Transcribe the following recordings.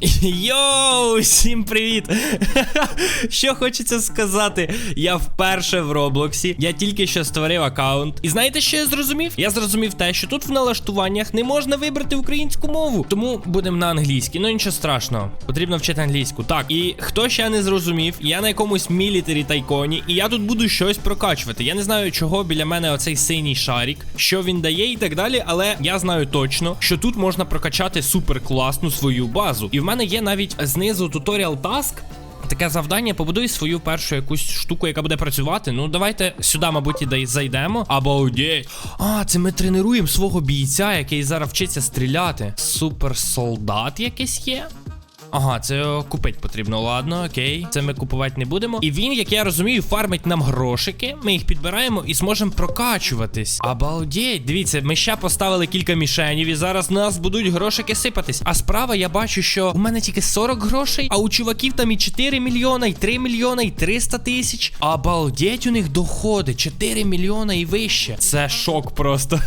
Йоу, всім привіт! Що хочеться сказати? Я вперше в Роблоксі. Я тільки що створив аккаунт. І знаєте, що я зрозумів? Я зрозумів те, що тут в налаштуваннях не можна вибрати українську мову. Тому будемо на англійській. Ну нічого страшного. Потрібно вчити англійську. Так, і хто ще не зрозумів, я на якомусь мілітарі тайконі, і я тут буду щось прокачувати. Я не знаю, чого біля мене оцей синій шарик, що він дає і так далі, але я знаю точно, що тут можна прокачати супер класну свою базу. І мене є навіть знизу туторіал таск. Таке завдання, побудуй свою першу якусь штуку, яка буде працювати. Ну, давайте сюди, мабуть, і зайдемо. Або А, це ми тренуємо свого бійця, який зараз вчиться стріляти. Суперсолдат якийсь є. Ага, це купити потрібно. Ладно, окей. Це ми купувати не будемо. І він, як я розумію, фармить нам грошики. Ми їх підбираємо і зможемо прокачуватись. Обалдеть, дивіться, ми ще поставили кілька мішенів, і зараз нас будуть грошики сипатись. А справа я бачу, що у мене тільки 40 грошей, а у чуваків там і 4 мільйона, і 3 мільйона, і 300 тисяч. Обалдеть, у них доходи 4 мільйона і вище. Це шок просто.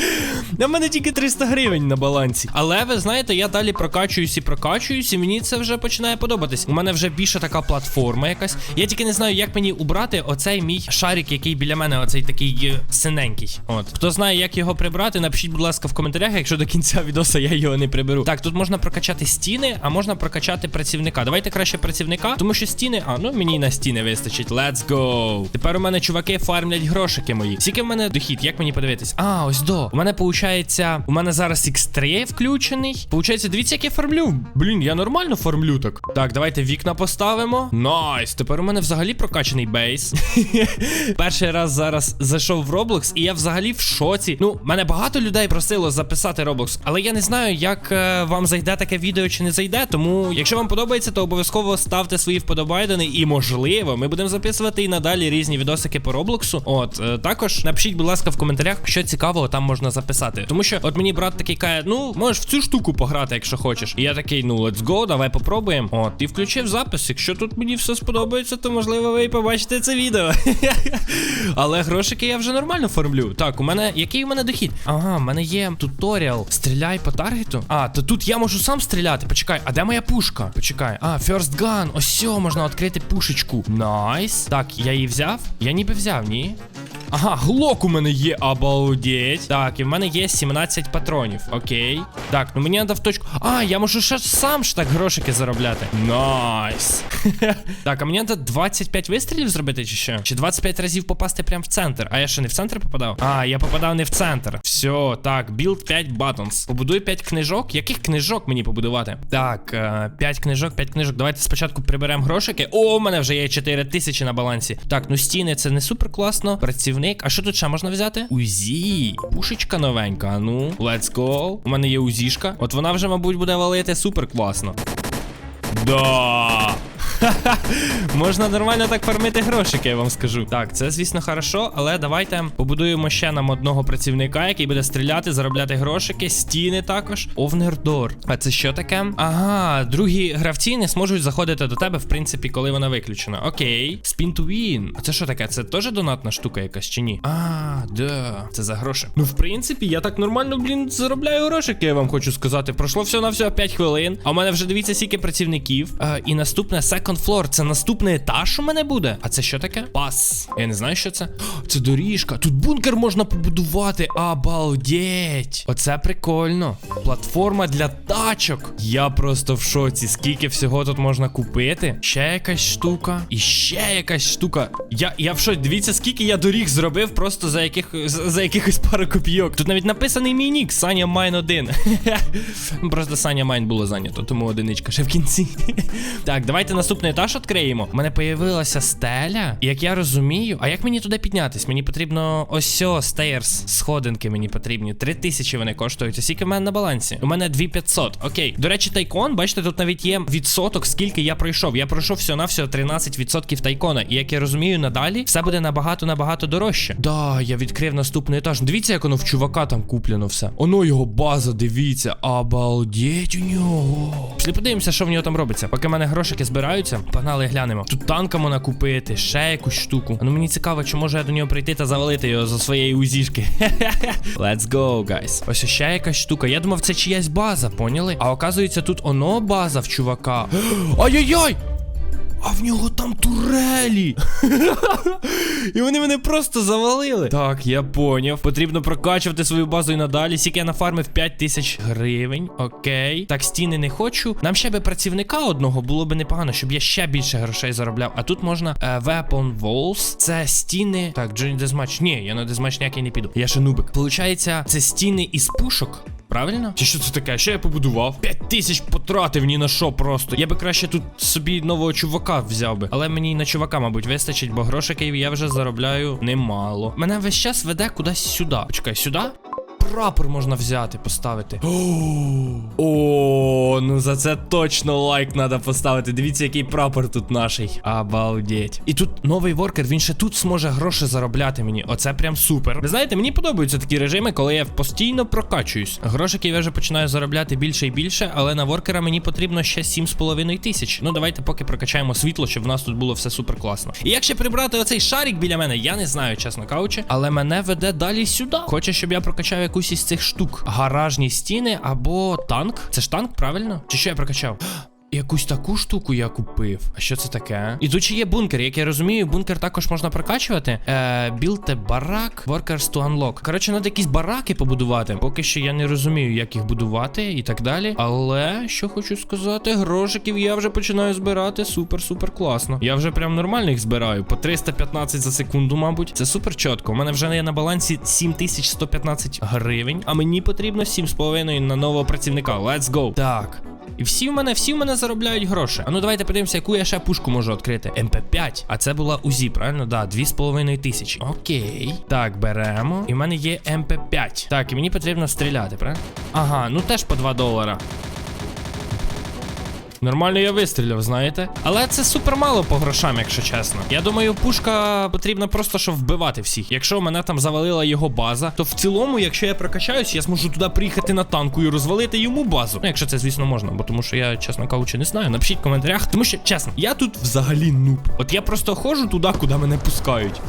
На мене тільки 300 гривень на балансі. Але ви знаєте, я далі прокачуюсь і прокачуюсь, мені це вже починає подобатись. У мене вже більше така платформа якась. Я тільки не знаю, як мені убрати оцей мій шарик, який біля мене, оцей такий е, синенький. От. Хто знає, як його прибрати, напишіть, будь ласка, в коментарях, якщо до кінця відоса я його не приберу. Так, тут можна прокачати стіни, а можна прокачати працівника. Давайте краще працівника, тому що стіни, а ну мені на стіни вистачить. Let's go. Тепер у мене чуваки фармлять грошики мої. Скільки в мене дохід, як мені подивитись? А, ось до. У мене получається, у мене зараз X3 включений. Получається, дивіться, як я фармлю. Блін, я нормально фармлю так. Так, давайте вікна поставимо. Найс. Тепер у мене взагалі прокачаний бейс. Перший раз зараз зайшов в Roblox, і я взагалі в шоці. Ну, мене багато людей просило записати Roblox, але я не знаю, як е, вам зайде таке відео чи не зайде. Тому, якщо вам подобається, то обов'язково ставте свої вподобайдени, і можливо, ми будемо записувати і надалі різні відосики по Роблоксу. От е, також напишіть, будь ласка, в коментарях, що цікавого там можна записати. Тому що, от мені брат такий каже, ну можеш в цю штуку пограти, якщо хочеш. І я такий, ну let's go, давай попробуємо. От, і включив запис. Якщо тут мені все сподобається, то можливо ви і побачите це відео. Але грошики я вже нормально формлю. Так, у мене який у мене дохід? Ага, в мене є туторіал. Стріляй по таргету. А, то тут я можу сам стріляти. Почекай, а де моя пушка? Почекай. А, first gun. Ось можна відкрити пушечку. Найс. Так, я її взяв? Я ніби взяв, ні? Ага, глок у мене є, обалдеть. Так, і в мене є 17 патронів. Окей. Так, ну мені треба в точку. А, я можу ще сам ж так грошики заробляти. Найс. так, а мені треба 25 вистрілів зробити, чи що? Чи 25 разів попасти прямо в центр? А я що, не в центр попадав? А, я попадав не в центр. Все, так, build 5 buttons. Побудуй 5 книжок. Яких книжок мені побудувати? Так, 5 книжок, 5 книжок. Давайте спочатку приберемо грошики. О, у мене вже є 4 тисячі на балансі. Так, ну стіни це не супер класно. Працівник. А що тут ще можна взяти? Узі. Пушечка новенька. Ну, let's go. У мене є узішка. От вона вже, мабуть, буде валити супер класно. Да. Можна нормально так фармити грошики, я вам скажу. Так, це, звісно, хорошо, але давайте побудуємо ще нам одного працівника, який буде стріляти, заробляти грошики, стіни також. Овнердор. А це що таке? Ага, другі гравці не зможуть заходити до тебе, в принципі, коли вона виключена. Окей. Spin to win. А це що таке? Це теж донатна штука якась чи ні? А, да. Це за гроші. Ну, в принципі, я так нормально, блін, заробляю грошики, я вам хочу сказати. Пройшло все на все 5 хвилин. А у мене вже дивіться, скільки працівників. А, і наступне second floor. Це наступний етаж у мене буде. А це що таке? Пас. Я не знаю, що це. О, Це доріжка. Тут бункер можна побудувати. Обалдеть. Оце прикольно. Платформа для тачок. Я просто в шоці. Скільки всього тут можна купити? Ще якась штука. І ще якась штука. Я, я в шоці. Дивіться, скільки я доріг зробив просто за яких за, за якихось пару копійок. Тут навіть написаний мій нік. Саня Майн 1. Ну, Просто Саня Майн було зайнято, тому одиничка ще в кінці. Так, давайте наступний етаж відкриємо. У мене появилася стеля. І як я розумію, а як мені туди піднятись? Мені потрібно ось стейрс, сходинки мені потрібні. Три тисячі вони коштують. А скільки в мене на балансі? У мене 2500. Окей. До речі, тайкон, бачите, тут навіть є відсоток, скільки я пройшов. Я пройшов всього на всього 13% тайкона. І як я розумію, надалі все буде набагато набагато дорожче. Да, я відкрив наступний етаж. Дивіться, як воно в чувака там куплено все. Оно його база, дивіться. Обалдеть у нього. Пішли подивимося, що в нього там робиться. Поки в мене грошики збираються. Погнали глянемо. Тут танка можна купити, ще якусь штуку. А ну мені цікаво, чи може я до нього прийти та завалити його за своєї узішки. Let's go, guys. Ось ще якась штука. Я думав, це чиясь база, поняли? А оказується, тут оно база в чувака. Ай-яй-яй! А в нього там турелі. і вони мене просто завалили. Так, я поняв. Потрібно прокачувати свою базу і надалі. Сіки я нафармив 5 тисяч гривень. Окей. Так, стіни не хочу. Нам ще би працівника одного було би непогано, щоб я ще більше грошей заробляв. А тут можна е, Weapon Walls. Це стіни. Так, Джоні Дезмач. Ні, я на Дезмач ніякий не піду. Я ще нубик. Получається, це стіни із пушок. Правильно? Чи що це таке? Що я побудував? 5 тисяч потратив ні на що просто. Я би краще тут собі нового чувака взяв би. Але мені на чувака, мабуть, вистачить, бо грошей я вже заробляю немало. Мене весь час веде кудись сюди. Почекай, сюди? Прапор можна взяти, поставити. О, ну за це точно лайк треба поставити. Дивіться, який прапор тут наший. Обалдеть. І тут новий воркер, він ще тут зможе гроші заробляти мені. Оце прям супер. Ви знаєте, мені подобаються такі режими, коли я постійно прокачуюсь. Грошиків я вже починаю заробляти більше і більше, але на воркера мені потрібно ще 7,5 тисяч. Ну давайте поки прокачаємо світло, щоб в нас тут було все супер класно. І як ще прибрати оцей шарик біля мене, я не знаю, чесно кажучи, але мене веде далі сюди. Хоче, щоб я прокачав якусь із цих штук. Гаражні стіни або танк. Це ж танк, правильно? Чи що я прокачав? Якусь таку штуку я купив. А що це таке? І тут ще є бункер. Як я розумію, бункер також можна прокачувати. Е, Білте барак, workers to unlock. Коротше, треба якісь бараки побудувати. Поки що я не розумію, як їх будувати і так далі. Але що хочу сказати, грошиків я вже починаю збирати. Супер, супер класно. Я вже прям нормально їх збираю. По 315 за секунду, мабуть. Це супер чітко. У мене вже є на балансі 7115 гривень, а мені потрібно 7,5 на нового працівника. Let's go. Так. І всі в мене, всі в мене заробляють гроші. А ну давайте подивимося, яку я ще пушку можу відкрити. МП5. А це була УЗІ, правильно? Да, 2,5 тисячі. Окей. Так, беремо. І в мене є МП5. Так, і мені потрібно стріляти, правильно? Ага, ну теж по 2 долара. Нормально я вистріляв, знаєте? Але це супер мало по грошам, якщо чесно. Я думаю, пушка потрібна просто, щоб вбивати всіх. Якщо мене там завалила його база, то в цілому, якщо я прокачаюсь, я зможу туди приїхати на танку і розвалити йому базу. Ну, якщо це, звісно, можна, бо тому що я, чесно кажучи, не знаю. Напишіть в коментарях. Тому що, чесно, я тут взагалі нуб. От я просто ходжу туди, куди мене пускають.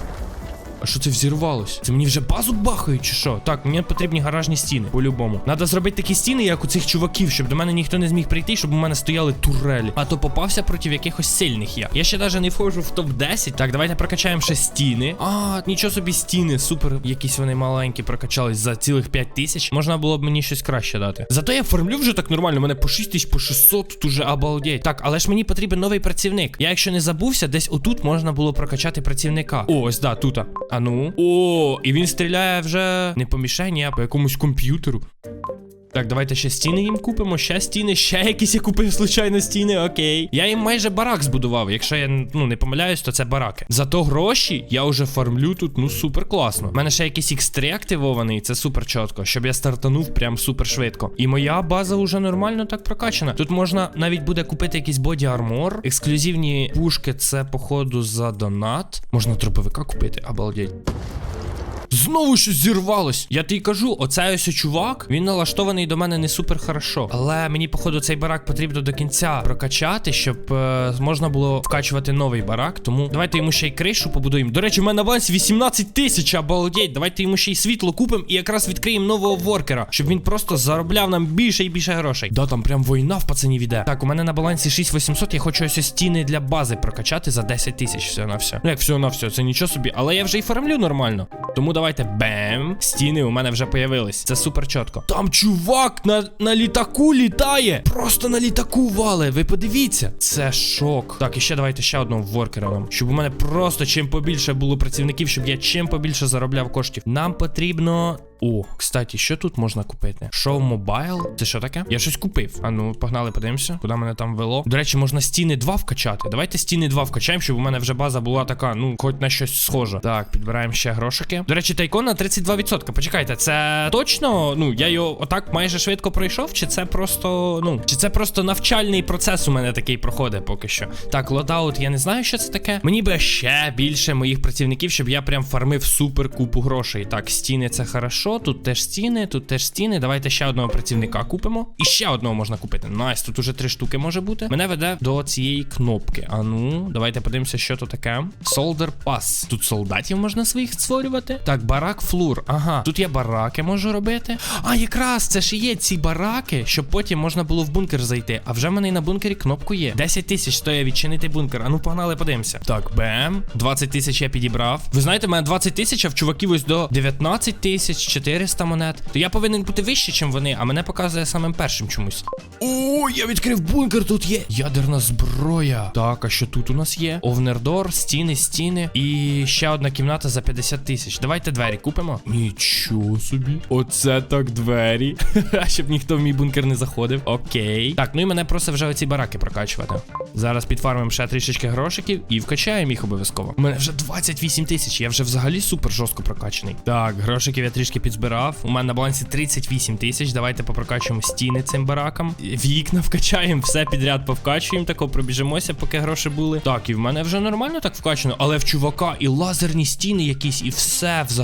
А що це взірвалось? Це мені вже базу бахають, чи що? Так, мені потрібні гаражні стіни, по-любому. Надо зробити такі стіни, як у цих чуваків, щоб до мене ніхто не зміг прийти, щоб у мене стояли турелі. А то попався проти якихось сильних я. Я ще навіть не входжу в топ-10. Так, давайте прокачаємо ще стіни. А, нічого собі стіни. Супер, якісь вони маленькі прокачались за цілих 5 тисяч. Можна було б мені щось краще дати. Зато я формлю вже так нормально. У мене по 6 тисяч, по 600, тут уже обалдеть. Так, але ж мені потрібен новий працівник. Я, якщо не забувся, десь отут можна було прокачати працівника. О, ось да, тут. А ну. О, і він стріляє вже не по мішені, а по якомусь комп'ютеру. Так, давайте ще стіни їм купимо, ще стіни, ще якісь я купив случайно стіни, окей. Я їм майже барак збудував. Якщо я ну не помиляюсь, то це бараки. Зато гроші я вже фармлю тут, ну супер класно. У мене ще якийсь X3 активований, це супер чітко, щоб я стартанув прям супер швидко. І моя база вже нормально так прокачана. Тут можна навіть буде купити якийсь боді армор. Ексклюзивні пушки, це походу за донат. Можна дробовика купити, обалдеть. Знову щось зірвалось. Я тобі кажу, оцей ось чувак, він налаштований до мене не супер хорошо. Але мені, походу, цей барак потрібно до кінця прокачати, щоб е, можна було вкачувати новий барак. Тому давайте йому ще й кришу побудуємо. До речі, в мене на балансі 18 тисяч, обалдеть. Давайте йому ще й світло купимо і якраз відкриємо нового воркера, щоб він просто заробляв нам більше і більше грошей. Да, там прям війна в пацані іде. Так, у мене на балансі 6800, я хочу ось стіни для бази прокачати за 10 тисяч все на все. Ну як все на все, це нічого собі. Але я вже і фармлю нормально. Тому давайте бем. Стіни у мене вже появились. Це супер чітко. Там чувак на, на літаку літає. Просто на літаку вале. Ви подивіться. Це шок. Так, і ще давайте ще одного воркера нам. Щоб у мене просто чим побільше було працівників, щоб я чим побільше заробляв коштів. Нам потрібно. О, кстати, що тут можна купити? Шоу мобайл? Це що таке? Я щось купив. А ну, погнали, подивимося, куди мене там вело. До речі, можна стіни 2 вкачати. Давайте стіни 2 вкачаємо, щоб у мене вже база була така, ну, хоч на щось схоже. Так, підбираємо ще грошики. До речі, тисячі тайкон на 32%. Почекайте, це точно? Ну, я його отак майже швидко пройшов, чи це просто, ну, чи це просто навчальний процес у мене такий проходить поки що. Так, лодаут, я не знаю, що це таке. Мені би ще більше моїх працівників, щоб я прям фармив супер купу грошей. Так, стіни це хорошо, тут теж стіни, тут теж стіни. Давайте ще одного працівника купимо. І ще одного можна купити. Найс, тут уже три штуки може бути. Мене веде до цієї кнопки. А ну, давайте подивимося, що то таке. Soldier Pass. Тут солдатів можна своїх створювати. Так, барак флур. Ага, тут я бараки можу робити. А, якраз це ж є ці бараки, щоб потім можна було в бункер зайти. А вже в мене і на бункері кнопку є. 10 тисяч стоїть відчинити бункер. А ну погнали, подивимося. Так, бем. 20 тисяч я підібрав. Ви знаєте, в мене 20 тисяч, а в чуваків ось до 19 тисяч 400 монет. То я повинен бути вище, ніж вони, а мене показує самим першим чомусь. О, я відкрив бункер, тут є ядерна зброя. Так, а що тут у нас є? Овнердор, стіни, стіни. І ще одна кімната за 50 тисяч. Давайте двері купимо. Нічого собі. Оце так двері. Щоб ніхто в мій бункер не заходив. Окей. Так, ну і мене просто вже оці бараки прокачувати. Зараз підфармимо ще трішечки грошиків і вкачаємо їх обов'язково. У мене вже 28 тисяч. Я вже взагалі супер жорстко прокачаний. Так, грошиків я трішки підзбирав. У мене на балансі 38 тисяч. Давайте попрокачуємо стіни цим баракам. Вікна вкачаємо, все підряд повкачуємо. Тако пробіжимося, поки гроші були. Так, і в мене вже нормально так вкачано, але в чувака і лазерні стіни якісь, і все взагалі.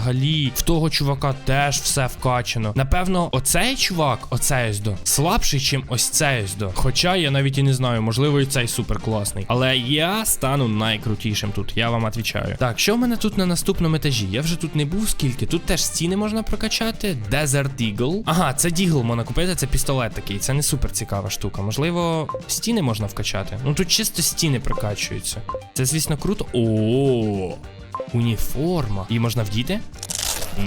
В того чувака теж все вкачано. Напевно, оцей чувак, оцей ось слабший, чим ось цей ось. Хоча я навіть і не знаю, можливо, і цей супер класний. Але я стану найкрутішим тут, я вам відповідаю. Так, що в мене тут на наступному етажі? Я вже тут не був скільки. Тут теж стіни можна прокачати. Desert Eagle. Ага, це Дігл можна купити, це пістолет такий. Це не супер цікава штука. Можливо, стіни можна вкачати. Ну тут чисто стіни прокачуються. Це, звісно, круто. О, уніформа. Її можна вдіти?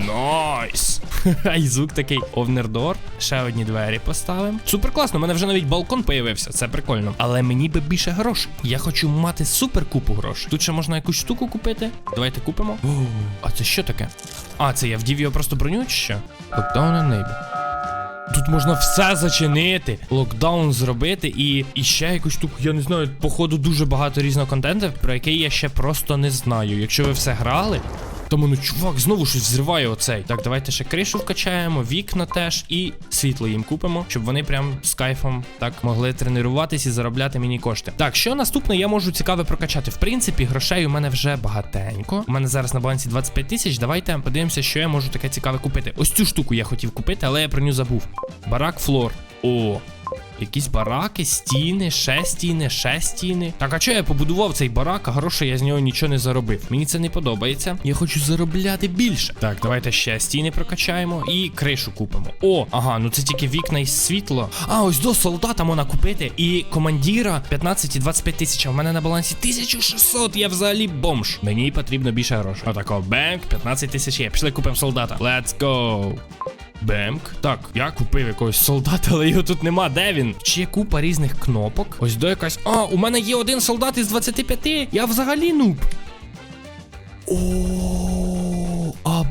Найс! І звук такий овнердор. Ще одні двері поставимо. Супер класно, у мене вже навіть балкон появився, це прикольно. Але мені би більше грошей. Я хочу мати супер купу грошей. Тут ще можна якусь штуку купити. Давайте купимо. О, а це що таке? А, це я вдів його просто броню чи що? Lockdown enable. Тут можна все зачинити, локдаун зробити і, і ще якусь штуку. Я не знаю, походу дуже багато різного контенту, про який я ще просто не знаю. Якщо ви все грали. То ну чувак знову щось зриває оцей. Так, давайте ще кришу вкачаємо, вікна теж і світло їм купимо, щоб вони прям з кайфом так могли тренуватись і заробляти мені кошти. Так, що наступне я можу цікаве прокачати. В принципі, грошей у мене вже багатенько. У мене зараз на балансі 25 тисяч. Давайте подивимося, що я можу таке цікаве купити. Ось цю штуку я хотів купити, але я про нього забув. Барак флор. О. Якісь бараки, стіни, ще стіни, ще стіни. Так, а чого я побудував цей барак, а грошей я з нього нічого не заробив. Мені це не подобається. Я хочу заробляти більше. Так, давайте ще стіни прокачаємо і кришу купимо. О, ага, ну це тільки вікна і світло. А, ось до солдата можна купити. І командира 15 і 25 тисяч. А в мене на балансі 1600. Я взагалі бомж. Мені потрібно більше грошей. Отако, бенк, 15 тисяч є. Пішли купимо солдата. Let's go. Бемк. Так, я купив якогось солдата, але його тут нема. Де він? Чи є купа різних кнопок? Ось до якась. А, у мене є один солдат із 25. Я взагалі нуб. О,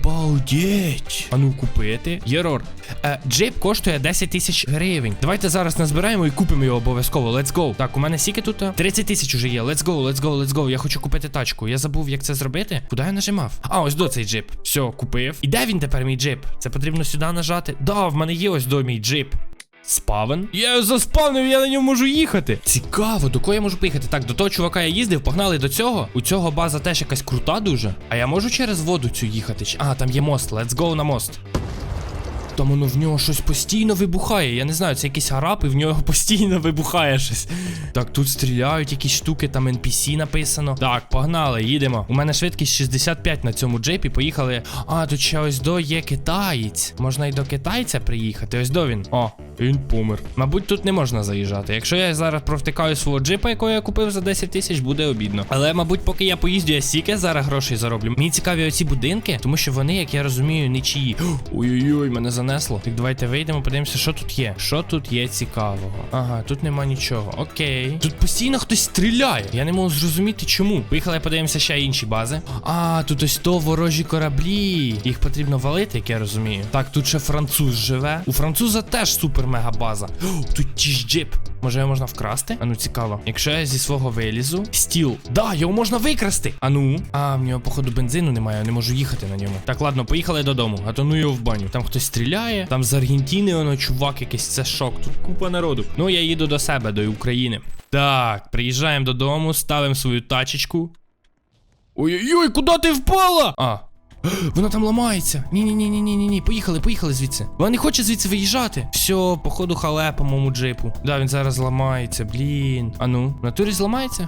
обалдеть. А ну купити. Єрор. Е, джип коштує 10 тисяч гривень. Давайте зараз назбираємо і купимо його обов'язково. Let's go. Так, у мене скільки тут? 30 тисяч уже є. Let's go, let's go, let's go. Я хочу купити тачку. Я забув, як це зробити. Куди я нажимав? А, ось до цей джип. Все, купив. І де він тепер, мій джип? Це потрібно сюди нажати. Да, в мене є ось до мій джип. Спавен. Я заспавнив, я на ньому можу їхати. Цікаво, до кого я можу поїхати? Так, до того чувака я їздив, погнали до цього. У цього база теж якась крута дуже. А я можу через воду цю їхати? А, там є мост. Let's go на мост. Там воно в нього щось постійно вибухає. Я не знаю, це якийсь араб, і в нього постійно вибухає щось. Так, тут стріляють якісь штуки, там NPC написано. Так, погнали, їдемо. У мене швидкість 65 на цьому джейпі. Поїхали. А, тут ще ось до є китаєць. Можна і до китайця приїхати. Ось до він. О, він помер. Мабуть, тут не можна заїжджати. Якщо я зараз провтикаю свого джипа, якого я купив за 10 тисяч, буде обідно. Але, мабуть, поки я поїздю, я стільки зараз грошей зароблю. Мені цікаві оці будинки, тому що вони, як я розумію, нічиї. Ой-ой-ой, мене занесло. Так давайте вийдемо, подивимося, що тут є. Що тут є цікавого? Ага, тут нема нічого. Окей. Тут постійно хтось стріляє. Я не можу зрозуміти, чому. Поїхали, подивимося ще інші бази. А, тут ось то ворожі кораблі. Їх потрібно валити, як я розумію. Так, тут ще француз живе. У француза теж супер мега база. Тут ті ж джип. Може його можна вкрасти? А ну цікаво. Якщо я зі свого вилізу. Стіл. Да, його можна викрасти. А ну. А, в нього, походу, бензину немає, я не можу їхати на ньому. Так, ладно, поїхали додому. А то ну його в баню. Там хтось стріляє. Там з Аргентини воно чувак якийсь, це шок. Тут купа народу. Ну, я їду до себе, до України. Так, приїжджаємо додому, ставимо свою тачечку. Ой-ой-ой, куди ти впала? А. Вона там ламається. Ні-ні-ні-ні-ні-ні. Поїхали, поїхали звідси. Вона не хоче звідси виїжджати. Все, походу халепа моєму джипу. Да, він зараз ламається, блін. А ну, в натурі зламається?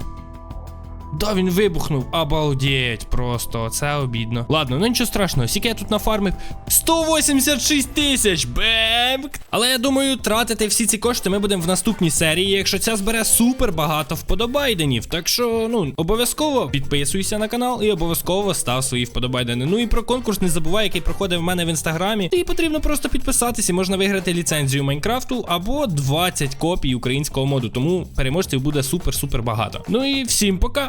Да, він вибухнув. Обалдеть, просто це обідно. Ладно, ну нічого страшного, скільки я тут нафармив 186 тисяч. Бемк! Але я думаю, тратити всі ці кошти ми будемо в наступній серії, якщо ця збере супер багато вподобайденів. Так що, ну, обов'язково підписуйся на канал і обов'язково став свої вподобайдени. Ну і про конкурс не забувай, який проходить в мене в інстаграмі. І потрібно просто підписатись і можна виграти ліцензію Майнкрафту або 20 копій українського моду. Тому переможців буде супер-супер багато. Ну і всім пока!